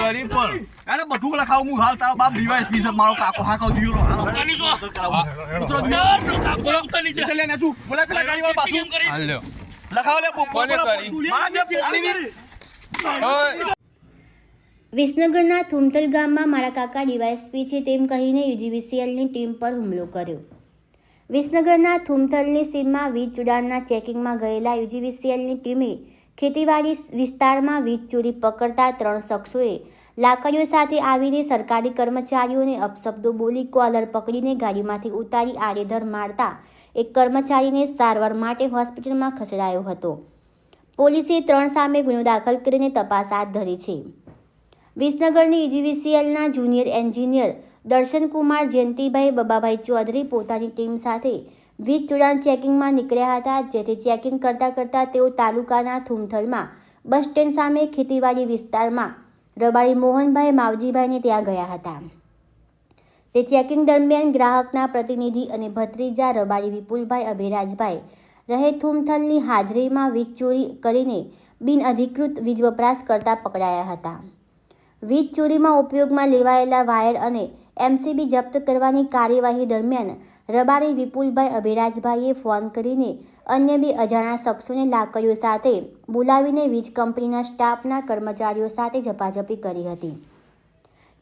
કરી પણ. અરે બધું લખાવું હું હાલ તારો બાપ ડીવાયએસપી પીસ મારો કાકો હા કહું દીયો હાલ. કાની જો. ઉતરો ના, કાકો ઉતર નીચે. લે ને તું. બોલા પેલા ગાડીવાળા પાછું. હાલ લ્યો લખાવ લે કોને કરી? મારા દે. ઓય, વિસનગરના થુમતલ ગામમાં મારા કાકા ડીવાયએસપી છે તેમ કહીને યુજીવીસીએલની ટીમ પર હુમલો કર્યો. વિસનગરના થુમથલની સીમમાં વીજ જોડાણના ચેકિંગમાં ગયેલા યુજીવીસીએલની ટીમે ખેતીવાડી વિસ્તારમાં વીજ ચોરી પકડતા ત્રણ શખ્સોએ લાકડીઓ સાથે આવીને સરકારી કર્મચારીઓને અપશબ્દો બોલી કોલર પકડીને ગાડીમાંથી ઉતારી આડેધર મારતા એક કર્મચારીને સારવાર માટે હોસ્પિટલમાં ખસેડાયો હતો. પોલીસે ત્રણ સામે ગુનો દાખલ કરીને તપાસ હાથ ધરી છે. વિસનગરની ઇજીવીસીએલના જુનિયર એન્જિનિયર દર્શનકુમાર જયંતિભાઈ બબાભાઈ ચૌધરી પોતાની ટીમ સાથે વીજ જોડાણ ચેકિંગમાં નીકળ્યા હતા, જેથી ચેકિંગ કરતાં કરતાં તેઓ તાલુકાના થુમથલમાં, બસ સ્ટેન્ડ સામે ખેતીવાડી વિસ્તારમાં રબારી મોહનભાઈ માવજીભાઈને ત્યાં ગયા હતા. તે ચેકિંગ દરમિયાન ગ્રાહકના પ્રતિનિધિ અને ભત્રીજા રબારી વિપુલભાઈ અભિરાજભાઈ રહે થુમથલની હાજરીમાં વીજ ચોરી કરીને બિનઅધિકૃત વીજ વપરાશ કરતા પકડાયા હતા. વીજ ચોરીમાં ઉપયોગમાં લેવાયેલા વાયર અને એમસીબી જપ્ત કરવાની કાર્યવાહી દરમિયાન રબારી વિપુલભાઈ અભિરાજભાઈએ ફોન કરીને અન્ય બે અજાણા શખ્સોને લાકડીઓ સાથે બોલાવીને વીજ કંપનીના સ્ટાફના કર્મચારીઓ સાથે ઝપાઝપી કરી હતી.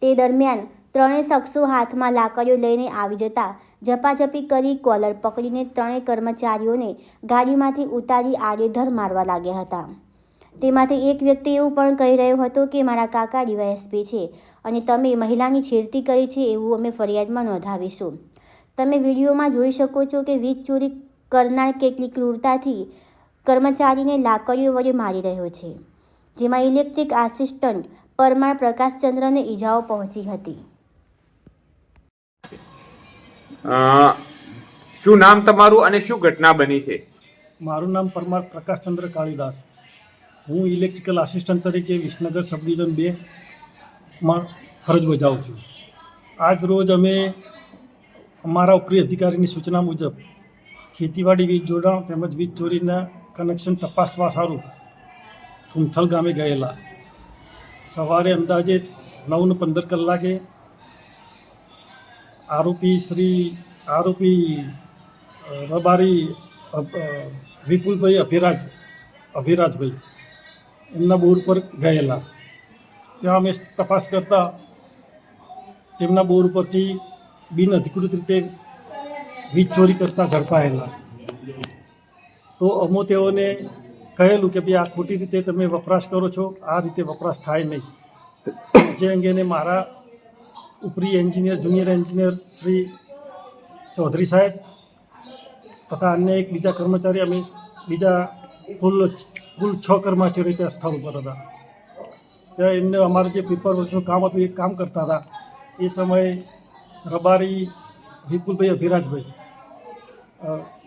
તે દરમિયાન ત્રણેય શખ્સો હાથમાં લાકડીઓ લઈને આવી જતા ઝપાઝપી કરી કોલર પકડીને ત્રણેય કર્મચારીઓને ગાડીમાંથી ઉતારી આડેધર મારવા લાગ્યા હતા. તેમાંથી એક વ્યક્તિ એવું પણ કહી રહ્યો હતો કે, મારા કાકા ડીવાયએસપી છે અને તમે મહિલાની છેડતી કરી છે એવું અમે ફરિયાદમાં નોંધાવીશું. તમે વિડીયોમાં જોઈ શકો છો કે વીજ ચોરી કરનાર કેટલી ક્રૂરતાથી કર્મચારીને લાકડીઓ વડે મારી રહ્યો છે જેમાં ઇલેક્ટ્રિક આસિસ્ટન્ટ પરમાર પ્રકાશચંદ્રને ઈજાઓ પહોંચી હતી. શું નામ તમારું અને શું ઘટના બની છે? મારું નામ પરમાર પ્રકાશચંદ્ર કાળીદાસ. હું ઇલેક્ટ્રિકલ આસિસ્ટન્ટ તરીકે વિસનગર સબ ડિવિઝન બે માં ફરજ બજાવું છું. આજ રોજ અમે અમારા ઉપરી અધિકારીની સૂચના મુજબ, ખેતીવાડી વીજ જોડાણ તેમજ વીજ ચોરીના કનેક્શન તપાસવા સારું થુમથલ ગામે ગયેલા. સવારે અંદાજે નવને પંદર કલાકે આરોપી શ્રી, આરોપી રબારી વિપુલભાઈ અભિરાજ, અભિરાજભાઈ એમના બોર પર ગયેલા. ત્યાં અમે તપાસ કરતા તેમના બોર પરથી બિન અધિકૃત રીતે વીજ ચોરી કરતા ઝડપાયેલા. તો અમો તેઓને કહેલું કે ભાઈ આ ખોટી રીતે તમે વપરાશ કરો છો, આ રીતે વપરાશ થાય નહીં. જે અંગેને મારા ઉપરી engineer, junior engineer Shri Chaudhary સાહેબ તથા અન્ય એક બીજા કર્મચારી, અમે બીજા કુલ કુલ છ કર્મચારીઓ ત્યાં સ્થળ ઉપર હતા. ત્યાં એમને અમારું જે પેપર વર્કનું કામ હતું, એ કામ કરતા હતા. એ સમયે રબારી, વિપુલભાઈ, અભિરાજભાઈ.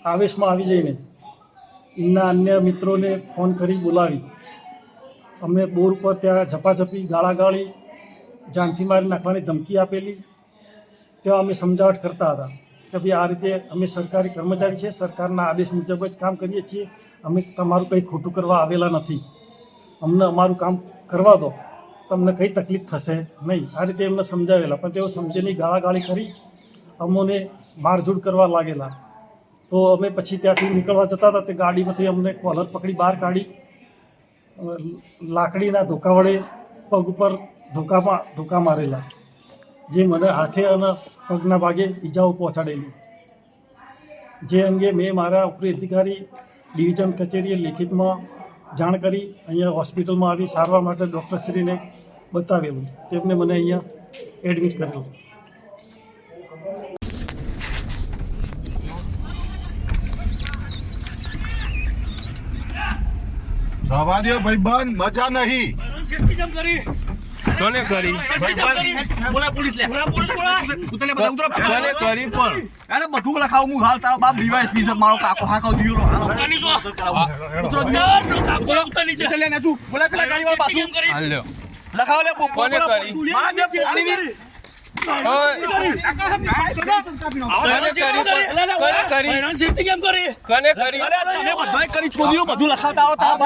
આવેશમાં આવી જઈને એમના અન્ય મિત્રોને ફોન કરી બોલાવી. અમને બોર ઉપર ત્યાં ઝપાઝપી, ગાળાગાળી, જાનથી મારી નાખવાની ધમકી આપેલી. ત્યાં અમે સમજાવટ કરતા હતા કે ભાઈ આ રીતે અમે સરકારી કર્મચારી છીએ સરકારના આદેશ મુજબ જ કામ કરીએ છીએ. અમે તમારું કંઈ ખોટું કરવા આવેલા નથી. અમને અમારું કામ કરવા દો. તમને કંઈ તકલીફ થશે? નહીં. આ રીતે એમને સમજાવેલા. પણ તેઓ સમજે નહીં ગાળાગાળી કરી અમોને મારઝૂડ કરવા લાગેલા. તો અમે પછી ત્યાંથી નીકળવા જતા હતા. તે ગાડીમાંથી અમને કોલર પકડી બહાર કાઢી લાકડીના ધોકા વડે પગ ઉપર ધોકામાં, ધોકા મારેલા, જે મને હાથે અને પગના ભાગે ઈજાઓ પહોંચાડેલી. જે અંગે મેં મારા ઉપરી અધિકારી ડિવિઝન કચેરીએ લેખિતમાં જાણ કરી અહીંયા હોસ્પિટલમાં આવી સારવાર માટે ડૉક્ટરશ્રીને બતાવેલું. તેમને મને અહીંયા એડમિટ કરેલું. રવા દે ભાઈબંધ મજા નહીં? કોને કરી? બોલા પોલીસ લે બોલા, પોલીસ બોલા. ઉતર લે બધા ઉતરો કોને કરી પણ? અરે બધું લખાવું હું હાલ તારો બાપ રિવાઇઝ પીસ મારો કાકો હા કહું દીયો હાલો. કાની જો. ઉતરો ના, કાકો ઉતર. નીચે. ચલે ને તું. બોલા પેલા ગાડી વાળા પાછું. કરી? હાલ લ્યો. લખાવ લે કોને બોલો. કરી? મારા જે પાણીની- ઓય, કોને કરી? કોને કરી? ભાઈરાન છેડતી કેમ કરી? કોને કરી? અરે તમે બધાએ કરી ચોરીઓ બધું લખાવતા આવો તારા